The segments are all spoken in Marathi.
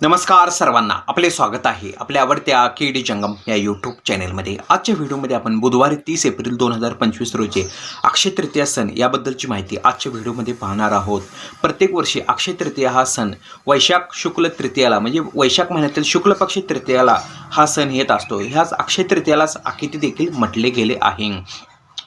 नमस्कार सर्वांना. आपले स्वागत आहे आपल्या आवडत्या के डी जंगम या यूट्यूब चॅनेलमध्ये आजच्या व्हिडिओमध्ये आपण बुधवारी तीस एप्रिल दोन हजार पंचवीस रोजी अक्षय तृतीया सण याबद्दलची माहिती आजच्या व्हिडिओमध्ये पाहणार आहोत. प्रत्येक वर्षी अक्षय तृतीया हा सण वैशाख शुक्ल तृतीयाला म्हणजे वैशाख महिन्यातील शुक्ल पक्ष तृतीयाला हा सण येत असतो. ह्याच अक्षय तृतीयालाच आखिती देखील म्हटले गेले आहे.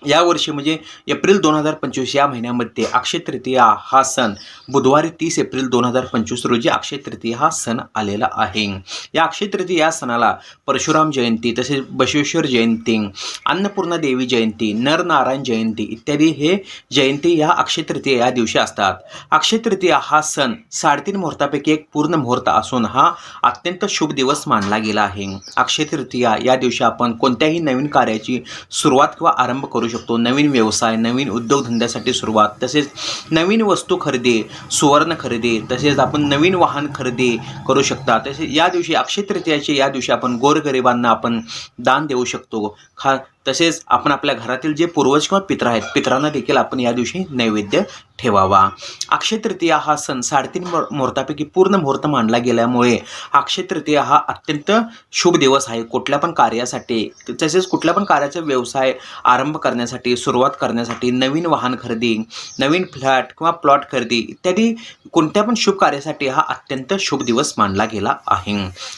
यावर्षी म्हणजे एप्रिल दोन हजार पंचवीस या महिन्यामध्ये अक्षय तृतीया हा सण बुधवारी तीस एप्रिल दोन हजार पंचवीस रोजी अक्षय तृतीया हा सण आलेला आहे. या अक्षय तृतीया या सणाला परशुराम जयंती तसेच बसवेश्वर जयंती अन्नपूर्णा देवी जयंती नरनारायण जयंती इत्यादी हे जयंती या अक्षय तृतीया या दिवशी असतात. अक्षय तृतीया हा सण साडेतीन मुहूर्तापैकी एक पूर्ण मुहूर्त असून हा अत्यंत शुभ दिवस मानला गेला आहे. अक्षय तृतीया या दिवशी आपण कोणत्याही नवीन कार्याची सुरुवात किंवा आरंभ करू शकतो. नवीन व्यवसाय नवीन उद्योगधंद्यासाठी सुरुवात तसेच नवीन वस्तू खरेदी सुवर्ण खरेदी तसेच आपण नवीन वाहन खरेदी करू शकता. तसेच या दिवशी अक्षय तृतीयाचे या दिवशी आपण गोरगरिबांना आपण दान देऊ शकतो. खा तसेच आपण आपल्या घरातील जे पूर्वज किंवा पित्र आहेत पित्रांना देखील आपण या दिवशी नैवेद्य ठेवावा. अक्षय तृतीया हा सण साडेतीन मुहूर्तापैकी पूर्ण मुहूर्त मानला गेल्यामुळे अक्षय तृतीया हा अत्यंत शुभ दिवस आहे. कुठल्या पण कार्यासाठी तसेच कुठल्या पण कार्याचा व्यवसाय आरंभ करण्यासाठी सुरुवात करण्यासाठी नवीन वाहन खरेदी नवीन फ्लॅट किंवा प्लॉट खरेदी इत्यादी कोणत्या पण शुभ कार्यासाठी हा अत्यंत शुभ दिवस मानला गेला आहे.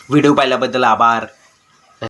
व्हिडिओ पाहिल्याबद्दल आभार.